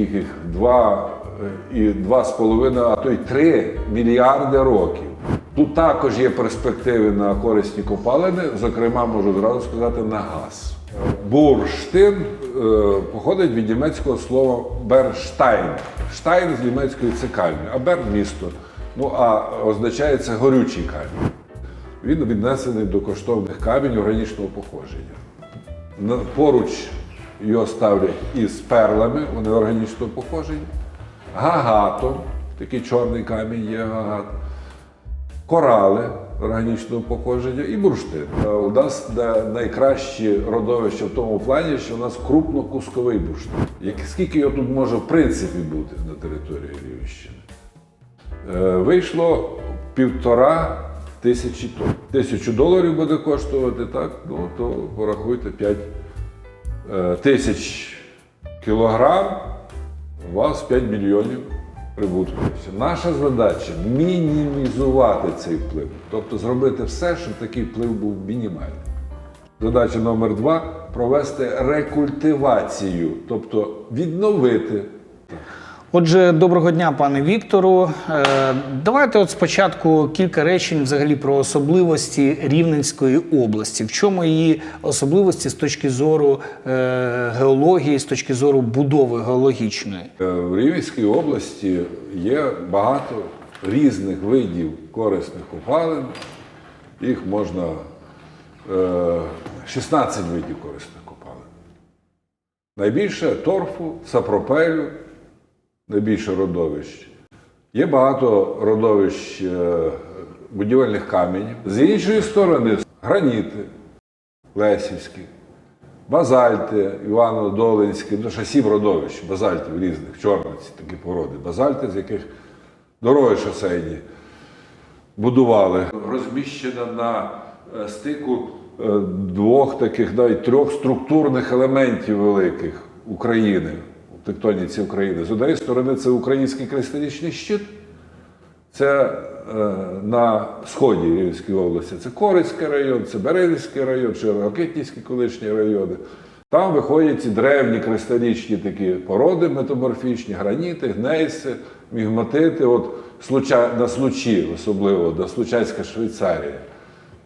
яких 2 і 2,5, а то й 3 мільярди років. Тут також є перспективи на корисні копалини, зокрема, можу зразу сказати, на газ. Бурштин е, походить від німецького слова берштайн. Штайн з німецької це камінь, а бер місто. Ну а означає це горючий камінь. Він віднесений до коштовних камінь органічного походження. Поруч його ставлять із перлами, вони органічного походження, гагатом, такий чорний камінь є гагат, корали органічного походження і бурштин. Е, У нас де найкращі родовища в тому плані, що у нас крупнокусковий бурштин. Скільки його тут може в принципі бути на території Львівщини? Е, Вийшло півтора тисячі тонн. Тисячу доларів буде коштувати, так? Ну то порахуйте 5 е, тисяч кілограм, у вас 5 мільйонів прибутку. Наша задача мінімізувати цей вплив, тобто зробити все, щоб такий вплив був мінімальний. Задача номер два провести рекультивацію, тобто відновити Отже, доброго дня, пане Віктору. Е, Давайте от спочатку кілька речень взагалі про особливості Рівненської області. В чому її особливості з точки зору е, геології, з точки зору будови геологічної? Е, В Рівненській області є багато різних видів корисних копалин. Їх можна е, 16 видів корисних копалин. Найбільше торфу, сапропелю, найбільше родовищ. Є багато родовищ е, будівельних каменів. З іншої сторони, граніти Лесівські, базальти, Івано-Долинські, ну, ще сім родовищ базальтів різних, чорниці, такі породи. Базальти, з яких дороги шосейні будували. Розміщена на е, стику е, двох таких, навіть трьох структурних елементів великих України, тектоніці України. З однієї сторони, це український кристалічний щит. Це е, на сході Рівненської області. Це Корицький район, це Березівський район, чи Ракитнівські колишні райони. Там виходять ці древні кристалічні такі породи метаморфічні, граніти, гнейси, мігматити. От случа, на случі, особливо, до Случацька Швейцарія.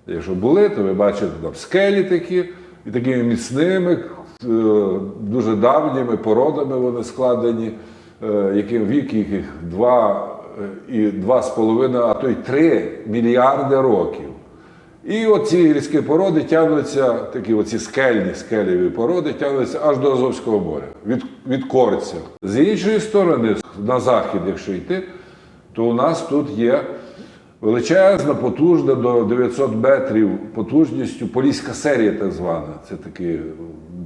Якщо були, то ви бачите там скелі такі, і такими міцними, дуже давніми породами вони складені, е, яким вік їх 2 і 2,5, а то й 3 мільярди років. І оці гірські породи тягнуться, такі оці скельні скелеві породи тягнуться аж до Азовського моря, від, від Корця. З іншої сторони, на захід, якщо йти, то у нас тут є величезна, потужна до 900 метрів потужністю поліська серія, так звана. Це такі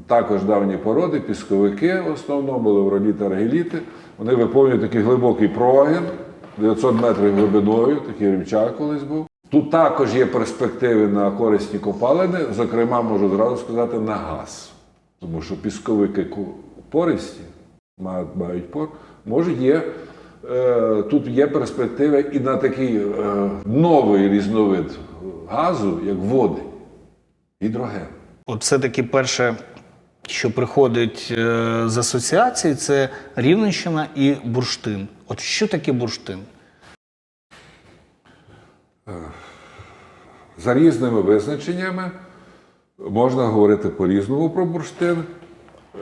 також давні породи, пісковики в основному, левроліти, аргеліти. Вони виповнюють такий глибокий прогін, 900 метрів глибиною, такий рівчак колись був. Тут також є перспективи на корисні копалини, зокрема, можу зразу сказати, на газ. Тому що пісковики пористі, мають пор, може є. Е, Тут є перспектива і на такий е, новий різновид газу, як води, гідроген. От все-таки перше, що приходить е, з асоціації, це Рівненщина і бурштин. От що таке бурштин? За різними визначеннями можна говорити по-різному про бурштин.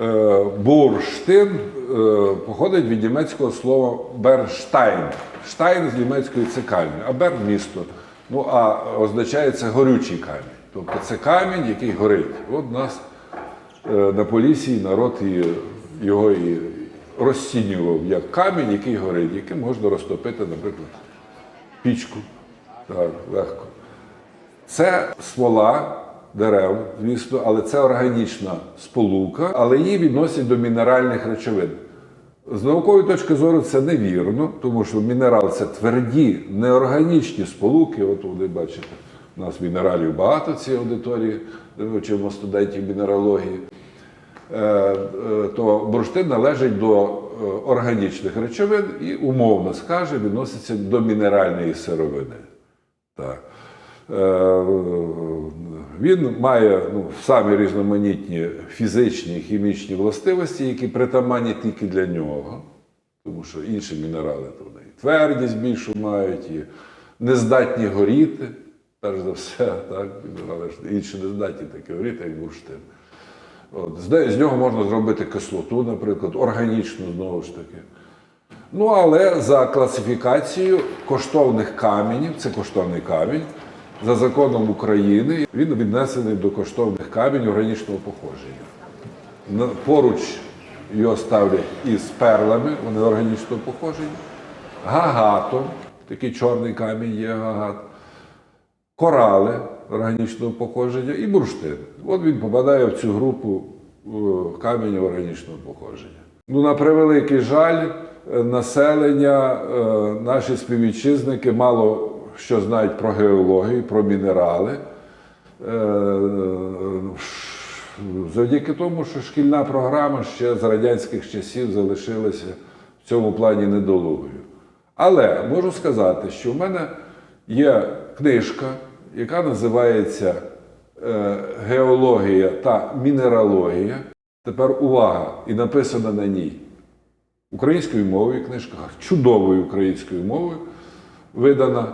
Е, Бурштин е, походить від німецького слова берштайн. Штайн з німецької це камінь, а бер місто. Ну а означає це горючий камінь. Тобто це камінь, який горить. От нас е, на Полісі народ його і розцінював як камінь, який горить, яким можна розтопити, наприклад, пічку. Так, легко. Це смола дерев, звісно, але це органічна сполука, але її відносять до мінеральних речовин. З наукової точки зору це невірно, тому що мінерал це тверді, неорганічні сполуки. От ви бачите, у нас мінералів багато в цій аудиторії, вчимо студентів мінералогії. Е, е, То бурштин належить до е, органічних речовин і, умовно скаже, відноситься до мінеральної сировини. Так. Е, Він має ну, самі різноманітні фізичні і хімічні властивості, які притаманні тільки для нього, тому що інші мінерали то вони і твердість більшу мають, і нездатні горіти, перш за все, так, мінерали інші не здатні таке горіти, як бурштин. От, з, з нього можна зробити кислоту, наприклад, органічну знову ж таки. Ну, але за класифікацією коштовних каменів, це коштовний камінь, за законом України він віднесений до коштовних камінь органічного походження. Поруч його ставлять із перлами, вони органічного походження, гагатом, такий чорний камінь є гагат, корали органічного походження і бурштин. От він попадає в цю групу е, каменів органічного походження. Ну, на превеликий жаль, е, населення, е, наші співвітчизники мало що знають про геологію, про мінерали. Е, Завдяки тому, що шкільна програма ще з радянських часів залишилася в цьому плані недолугою. Але можу сказати, що в мене є книжка, яка називається е, Геологія та мінералогія. Тепер увага, і написана на ній українською мовою книжка, чудовою українською мовою, видана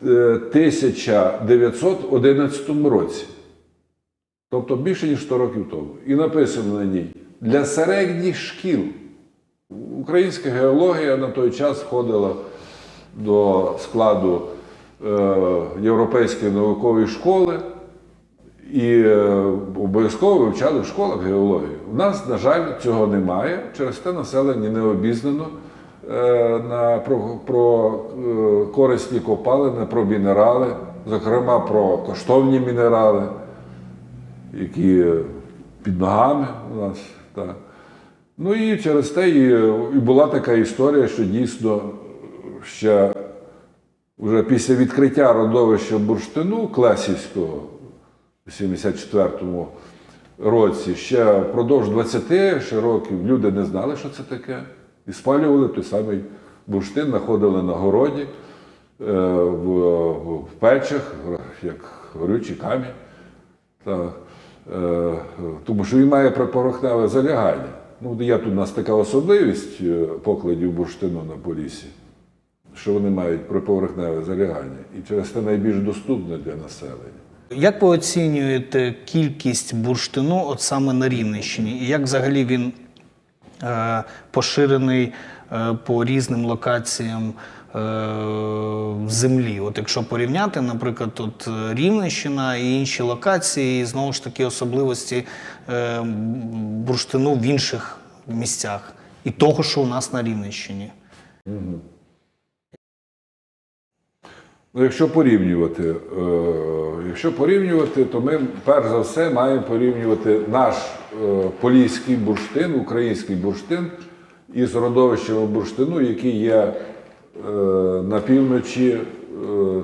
1911 році. Тобто більше ніж 100 років тому. І написано на ній для середніх шкіл. Українська геологія на той час входила до складу е, Європейської наукової школи і е, обов'язково вивчали в школах геологію. У нас, на жаль, цього немає. Через те населення не обізнано на, про, про е, корисні копалини, про мінерали, зокрема про коштовні мінерали які під ногами у нас. Так. Ну і через те і, і була така історія, що дійсно ще вже після відкриття родовища бурштину Клесівського у 74-му році, ще впродовж 20 ще років люди не знали, що це таке, і спалювали той самий бурштин, знаходили на городі, е, в, печах, як горючий камінь. Так. Е, тому що він має припорохневе залягання. Ну, є тут у нас така особливість е, покладів бурштину на Полісі, що вони мають приповерхневе залягання. І через це найбільш доступне для населення. Як ви оцінюєте кількість бурштину от саме на Рівненщині? І як взагалі він поширений е, по різним локаціям е, землі? От якщо порівняти, наприклад, от е, Рівненщина і інші локації, і знову ж таки особливості е, бурштину в інших місцях, і того, що у нас на Рівненщині. Ну, якщо порівнювати, е, якщо порівнювати, то ми перш за все маємо порівнювати наш е, поліський бурштин, український бурштин із родовищами бурштину, які є е, на півночі,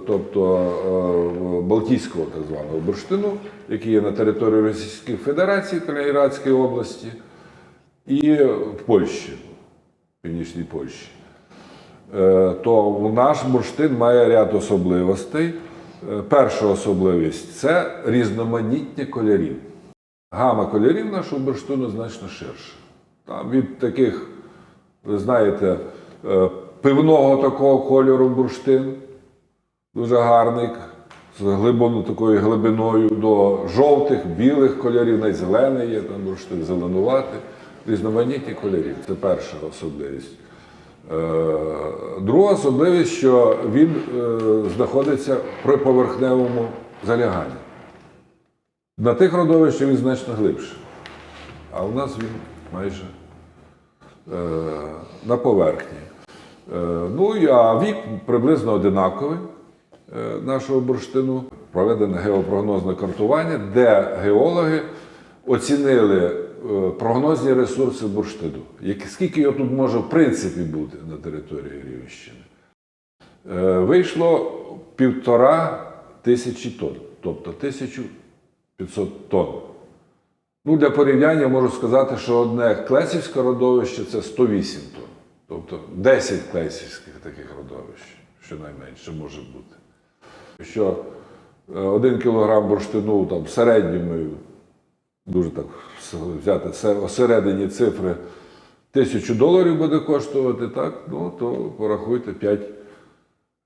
тобто Балтійського так званого бурштину, які є на території Російської Федерації, Калінінградської області, і в Польщі, в Північній Польщі. Е, то наш бурштин має ряд особливостей. Е, Перша особливість це різноманіття кольорів. Гама кольорів нашого бурштину значно ширша. Там від таких, ви знаєте, е, пивного такого кольору бурштин, дуже гарний, з глибоно такою глибиною до жовтих, білих кольорів, навіть зелений є там бурштин, зеленуватий, різноманітні кольорів. Це перша особливість. Е, Друга особливість, що він е, знаходиться при поверхневому заляганні. На тих родовищах він значно глибше, а у нас він майже е, на поверхні. Ну а вік приблизно одинаковий нашого бурштину. Проведене геопрогнозне картування, де геологи оцінили прогнозні ресурси бурштину. Скільки його тут може в принципі бути на території Рівненщини? Е, Вийшло півтора тисячі тонн, тобто 1500 тонн. Ну, для порівняння можу сказати, що одне Клесівське родовище це 108 тонн. Тобто 10 клесівських таких родовищ, щонайменше може бути. що е, один кілограм бурштину там в середньому, дуже так взяти се- середині цифри, тисячу доларів буде коштувати, так, ну то порахуйте 5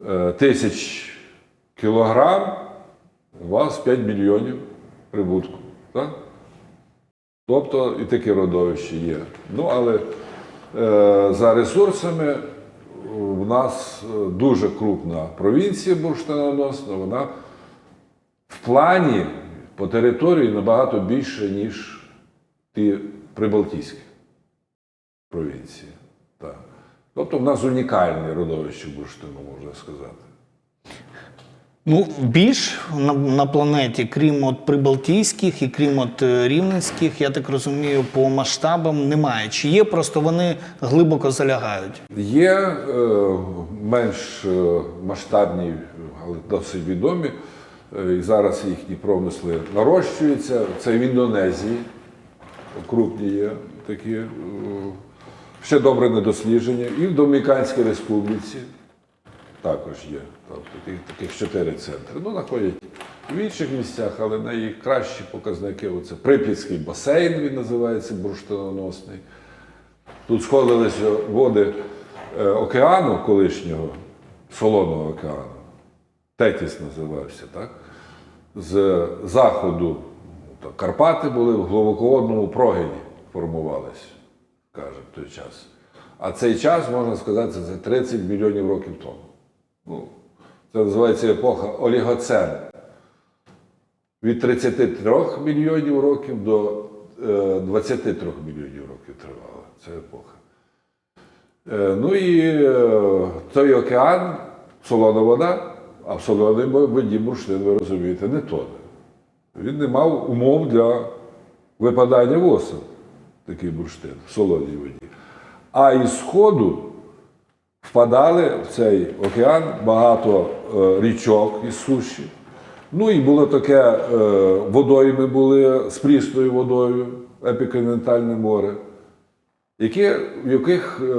е, тисяч кілограм, у вас 5 мільйонів прибутку. Так? Тобто і таке родовище є. Ну, але е, за ресурсами у нас е, дуже крупна провінція бурштиноносна, вона в плані по території набагато більше, ніж ті прибалтійські провінції. Так. Тобто в нас унікальне родовище бурштину, можна сказати. Ну, більш на, на планеті, крім от прибалтійських і крім от е, рівненських, я так розумію, по масштабам немає. Чи є, просто вони глибоко залягають. Є е, менш е, масштабні, але досить відомі. Е, І зараз їхні промисли нарощуються. Це в Індонезії. Крупні є такі. е, Ще добре недослідження. І в Домініканській республіці також є. Тобто таких, таких чотири центри. Ну, знаходять в інших місцях, але найкращі показники це Прип'ятський басейн, він називається бурштиноносний. Тут сходилися води е, океану колишнього, солоного океану. Тетіс називався, так? З заходу Карпати були в глибоководному прогині формувалися, каже, в той час. А цей час, можна сказати, це 30 мільйонів років тому. Ну, це називається епоха Олігоцен. Від 33 мільйонів років до е, 23 мільйонів років тривала ця епоха. Е, Ну і е, той океан, солона вода, а в солоній воді бурштин, ви розумієте, не тоне. Він не мав умов для випадання в осад, такий бурштин в солоній воді. А із сходу впадали в цей океан багато е, річок із суші. Ну і було таке е, водойми були з прісною водою, епіконтинентальне море, які, в яких е,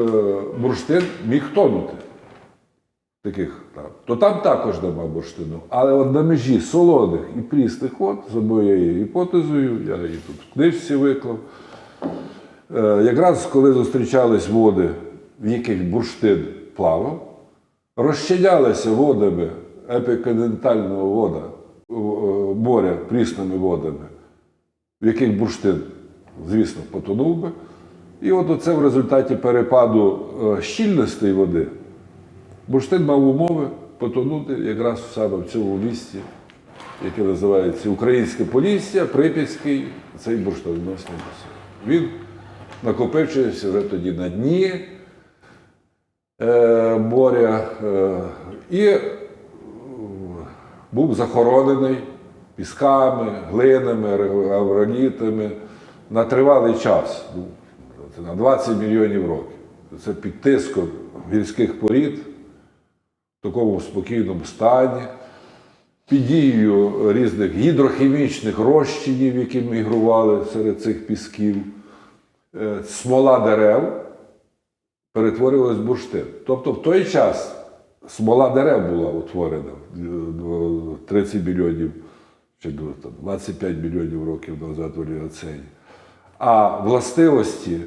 бурштин міг тонути. Таких. То там також нема бурштину. Але от на межі солоних і прісних вод, за моєю гіпотезою, я її тут в книжці виклав. Е, Якраз коли зустрічались води, в яких бурштин плавав, розчинялися водами епіконтинентального вода, е, моря прісними водами, в яких бурштин, звісно, потонув би. І от оце в результаті перепаду е, щільностей води бурштин мав умови потонути якраз саме в цьому місці, яке називається Українське Полісся, Прип'ятський, цей бурштиноносний басейн. Він накопичився вже тоді на дні е, моря е, і е, був захоронений пісками, глинами, авролітами на тривалий час, ну, на 20 мільйонів років. Це під тиском гірських порід такому спокійному стані, під дією різних гідрохімічних розчинів, які мігрували серед цих пісків, е, смола дерев перетворювалась в бурштин. Тобто в той час смола дерев була утворена е, 30 мільйонів чи 25 мільйонів років назад в Оліоцені. А властивості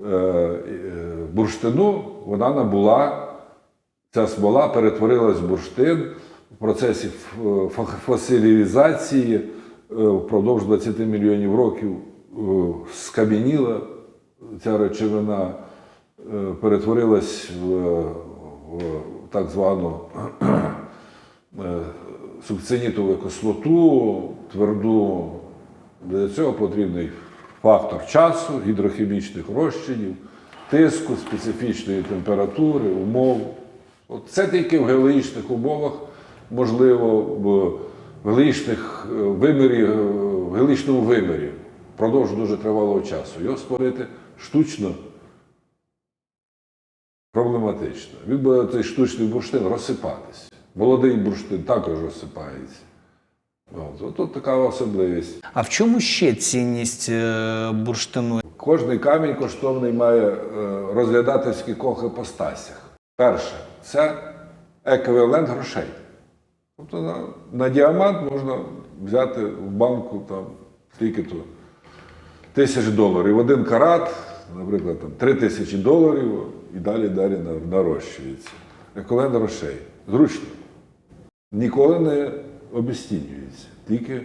е, е, бурштину вона набула ця смола перетворилась в бурштин в процесі ф- фосилізації е, впродовж 20 мільйонів років е, скам'яніла ця речовина, е, перетворилась в, так звану е, сукцинітову кислоту, тверду. Для цього потрібний фактор часу, гідрохімічних розчинів, тиску, специфічної температури, умов. Це тільки в геологічних умовах можливо в геологічних е, вимірі, е, в геологічному вимірі впродовж дуже тривалого часу. Його створити штучно проблематично. Він буде цей штучний бурштин розсипатися. Молодий бурштин також розсипається. От, от, така особливість. А в чому ще цінність е, бурштину? Кожний камінь коштовний має розглядатись в кількох іпостасях. Перше це еквівалент грошей. Тобто на, на діамант можна взяти в банку там стільки-то тисяч доларів. Один карат, наприклад, там, 3 тисячі доларів і далі далі нарощується. Еквівалент грошей. Зручно. Ніколи не обесцінюється. Тільки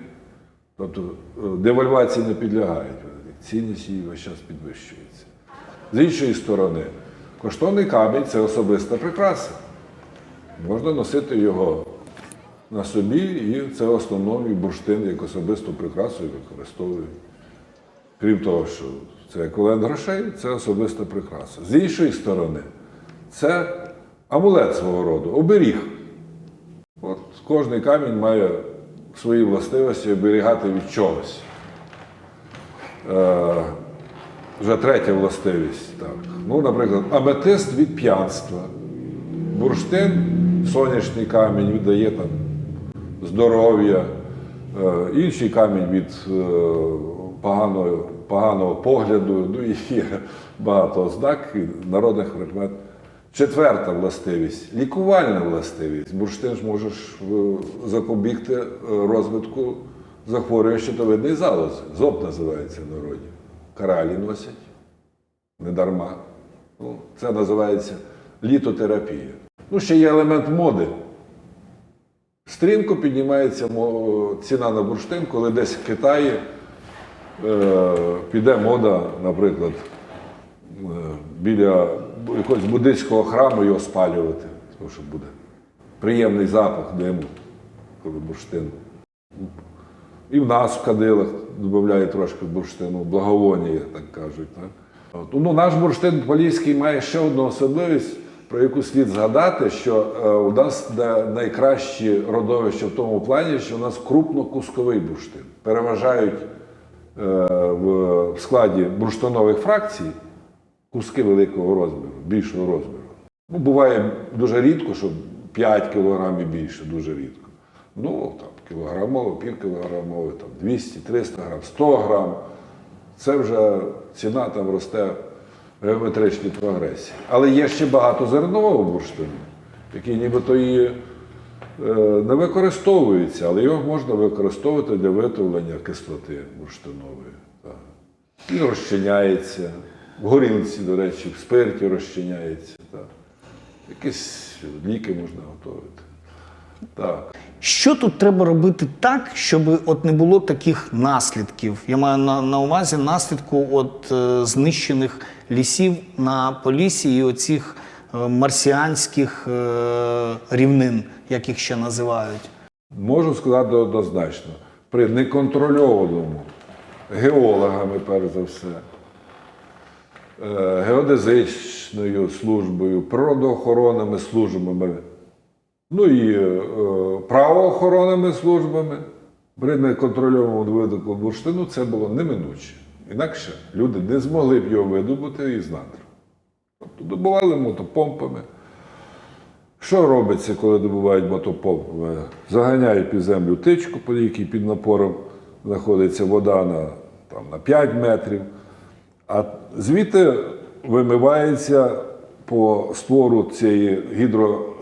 тобто, е, девальвації не підлягають. Цінність її весь час підвищується. З іншої сторони, коштовний камінь це особиста прикраса. Можна носити його на собі, і це основний бурштин як особисту прикрасу і використовують. Крім того, що це еквівалент грошей, це особиста прикраса. З іншої сторони, це амулет свого роду, оберіг. От кожний камінь має свої властивості оберігати від чогось. Вже третя властивість. Так. Ну, наприклад, аметист від п'янства. Бурштин, сонячний камінь віддає там здоров'я, е, інший камінь від е, поганого, поганого погляду, ну і є багато ознак і народних прикмет. Четверта властивість лікувальна властивість. Бурштин ж можеш е, запобігти розвитку захворювання щитовидної залози. ЗОП називається в народі. Каралі носять не дарма. Ну, це називається літотерапія. Ну, ще є елемент моди. Стрімко піднімається ціна на бурштин, коли десь в Китаї е, піде мода, наприклад, е, біля якогось буддийського храму його спалювати, тому що буде приємний запах диму, коли бурштин. І в нас в кадилах додають трошки бурштину, благовоння, як так кажуть. Так? От. Ну, наш бурштин поліський має ще одну особливість, про яку слід згадати, що е, у нас де найкращі родовища в тому плані, що у нас крупнокусковий бурштин. Переважають е, в, складі бурштинових фракцій куски великого розміру, більшого розміру. Ну, буває дуже рідко, що 5 кг і більше, дуже рідко. Ну, там, кілограмово, півкілограмово, там 200, 300 грам, 100 грам. Це вже ціна там росте в геометричній прогресії. Але є ще багато зернового бурштину, який нібито і е, не використовується, але його можна використовувати для виготовлення кислоти бурштинової. Він розчиняється. В горілці, до речі, в спирті розчиняється. Так. Якісь ліки можна готувати. Так. Що тут треба робити так, щоб от не було таких наслідків? Я маю на, на увазі наслідку от е, знищених лісів на Полісі і оцих е, марсіанських е, рівнин, як їх ще називають. Можу сказати однозначно, при неконтрольованому геологами, перш за все, е, геодезичною службою, природоохоронними службами, ну і е, правоохоронними службами, при неконтрольованому видобутку бурштину це було неминуче. Інакше люди не змогли б його видобути із надр. Тобто добували мотопомпами. Що робиться, коли добувають мотопомпами? Заганяють під землю тичку, по якій під напором знаходиться вода на, там, на 5 метрів, а звідти вимивається по створу цієї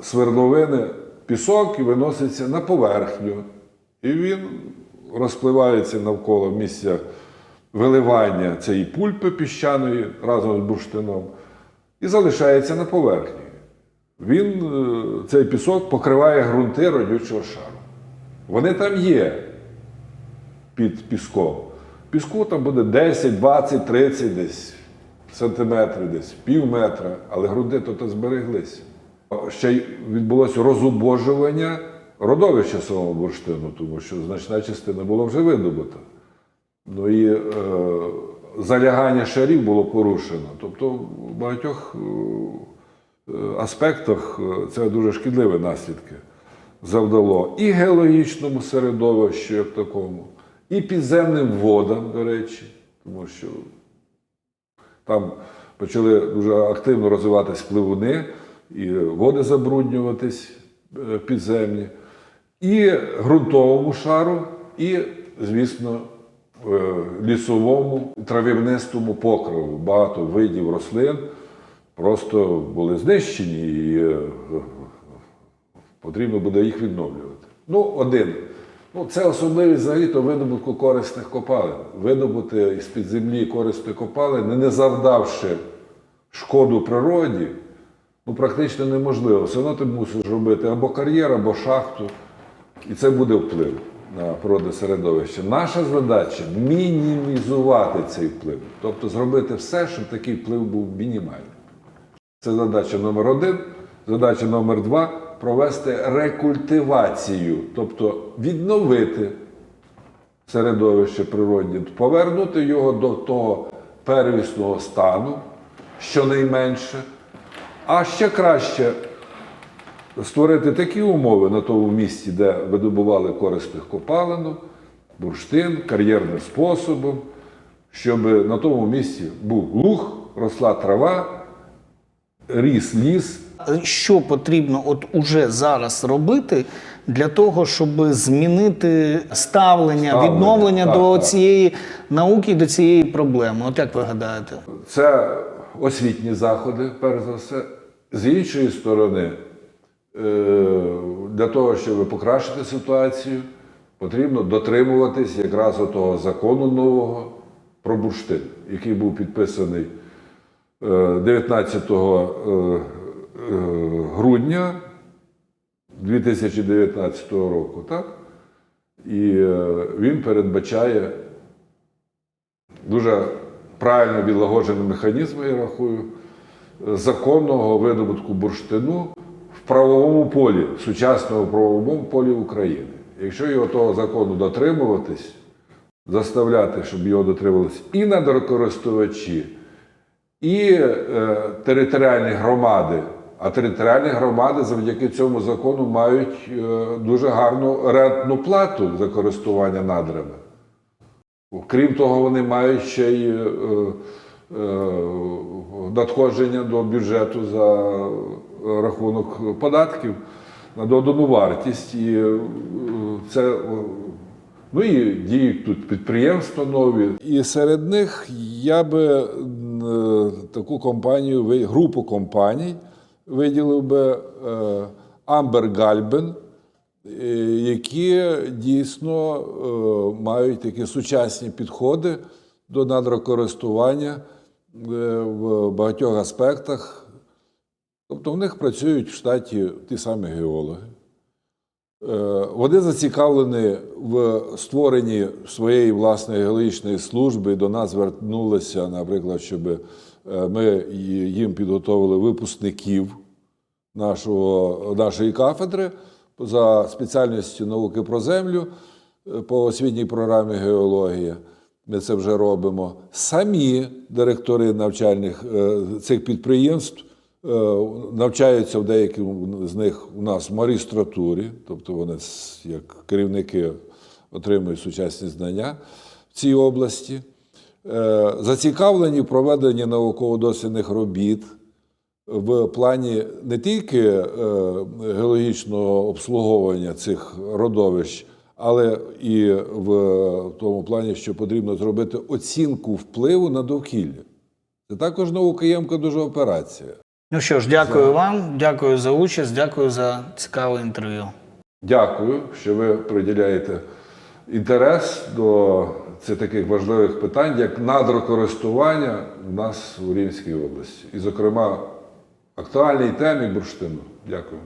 гідросвердловини пісок і виноситься на поверхню. І він розпливається навколо місця виливання цієї пульпи піщаної разом з бурштином і залишається на поверхні. Він, е, цей пісок покриває ґрунти родючого шару. Вони там є під піском. Піску там буде 10, 20, 30 десь сантиметрів, десь пів метра, але ґрунти тут збереглися. Ще відбулося розубожування родовища самого бурштину, тому що значна частина була вже видобута. Ну і е, залягання шарів було порушено. Тобто в багатьох е, аспектах е, це дуже шкідливі наслідки завдало і геологічному середовищу, як такому, і підземним водам, до речі, тому що там почали дуже активно розвиватись пливуни, і води забруднюватись е, підземні, і ґрунтовому шару, і, звісно, е, лісовому трав'янистому покриву. Багато видів рослин просто були знищені і е, потрібно буде їх відновлювати. Ну, один. Ну, це особливість взагалі-то видобутку корисних копалин. Видобути із-під землі корисні копалини, не завдавши шкоду природі, ну, практично неможливо. Все одно ти мусиш робити або кар'єр, або шахту, і це буде вплив на природне середовище. Наша задача мінімізувати цей вплив, тобто зробити все, щоб такий вплив був мінімальний. Це задача номер один. Задача номер два провести рекультивацію, тобто відновити середовище природне, повернути його до того первісного стану, щонайменше, а ще краще створити такі умови на тому місці, де видобували корисних копалину, бурштин, кар'єрним способом, щоб на тому місці був луг, росла трава, ріс ліс. Що потрібно от уже зараз робити для того, щоб змінити ставлення, Ставлення, відновлення так, до так. цієї науки, до цієї проблеми? От як ви гадаєте? Це освітні заходи, перш за все. З іншої сторони, е, для того, щоб покращити ситуацію, потрібно дотримуватись якраз того закону нового про бурштин, який був підписаний е, 19 е, е, грудня 2019 року. Так? І він передбачає дуже правильно відлагоджений механізм, я рахую, законного видобутку бурштину в правовому полі, сучасному правовому полі України. Якщо його того закону дотримуватись, заставляти, щоб його дотримувалися і надрокористувачі, і е, територіальні громади. А територіальні громади завдяки цьому закону мають е, дуже гарну рентну плату за користування надрами. Крім того, вони мають ще й е, надходження до бюджету за рахунок податків на додану вартість. І е, це, е, ну і діють тут підприємства нові. І серед них я би е, таку компанію, групу компаній виділив би е, Амбер Гальбен е, які дійсно е, мають такі сучасні підходи до надрокористування е, в багатьох аспектах. Тобто в них працюють в штаті ті самі геологи. Е, Вони зацікавлені в створенні своєї власної геологічної служби. До нас звернулися, наприклад, щоб е, ми їм підготовили випускників нашого, нашої кафедри за спеціальністю науки про землю е, по освітній програмі геологія. Ми це вже робимо. Самі директори навчальних е, цих підприємств е, навчаються в деяких з них у нас в магістратурі, тобто вони як керівники отримують сучасні знання в цій області. Е, Зацікавлені в проведенні науково-дослідних робіт в плані не тільки геологічного обслуговування цих родовищ, але і в тому плані, що потрібно зробити оцінку впливу на довкілля. Це також наукоємка дуже операція. Ну що ж, дякую вам, дякую за участь, дякую за цікаве інтерв'ю. Дякую, що ви приділяєте інтерес до цих таких важливих питань, як надрокористування в нас у Рівненській області. І, зокрема, актуальній темі бурштину. Дякую.